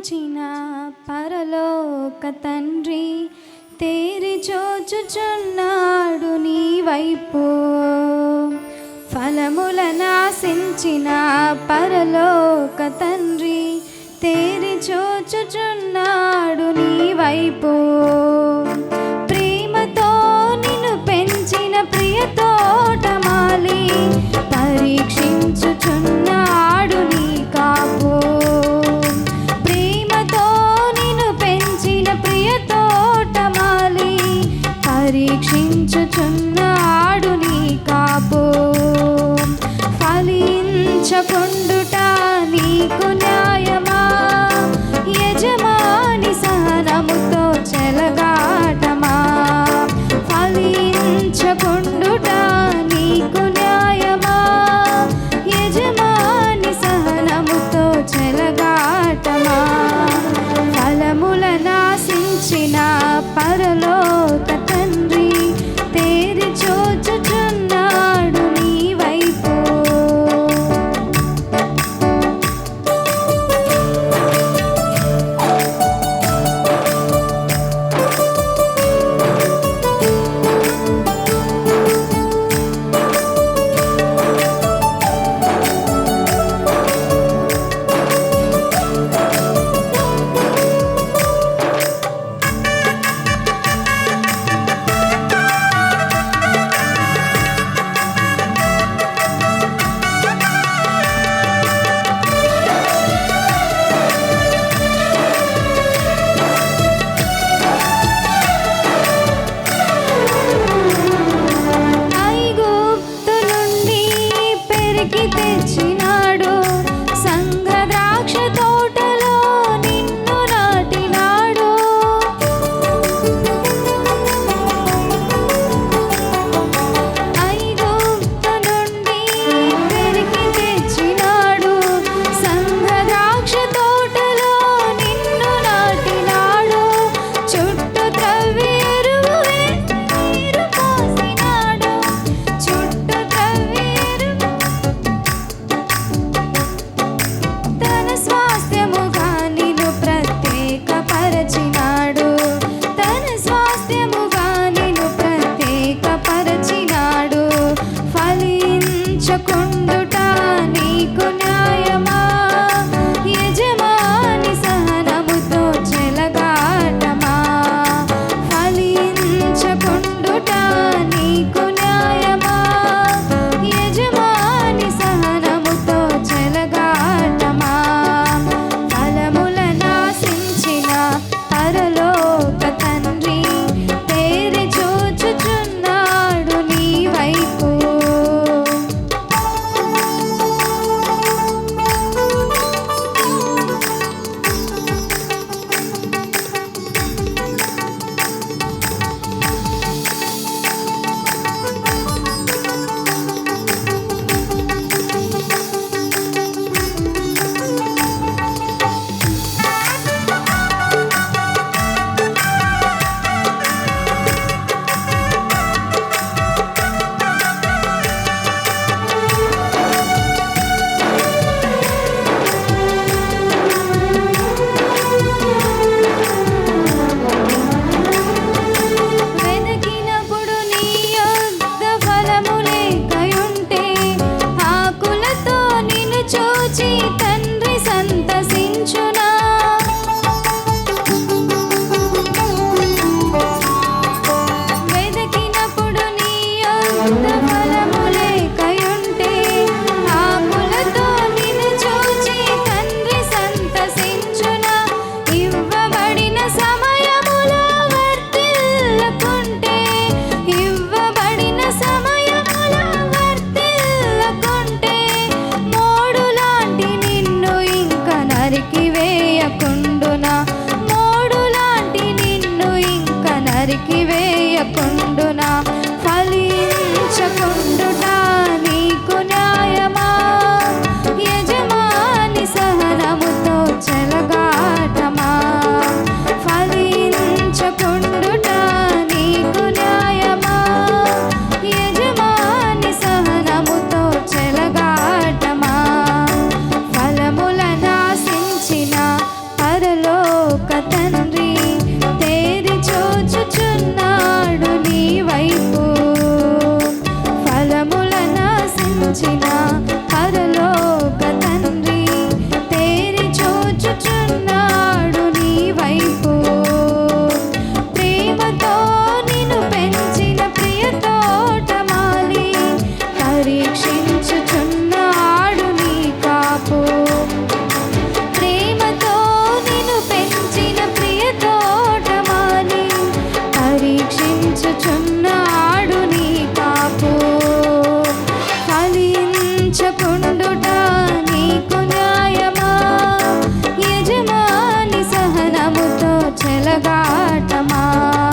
వంచిన పరలోక తండ్రి తేరి చూచుచున్నాడు నీ వైపు. ఫలముల నాశించిన పరలోక తండ్రి తేరి చూచుచున్నాడు నీ వైపు. ప్రేమతో నిన్ను పెంచిన ప్రియతోటమాలి పరీక్షించు పరీక్షించుచున్నా నరికి వేయకుండునా ఫలించకుండునా বুঝি না लगा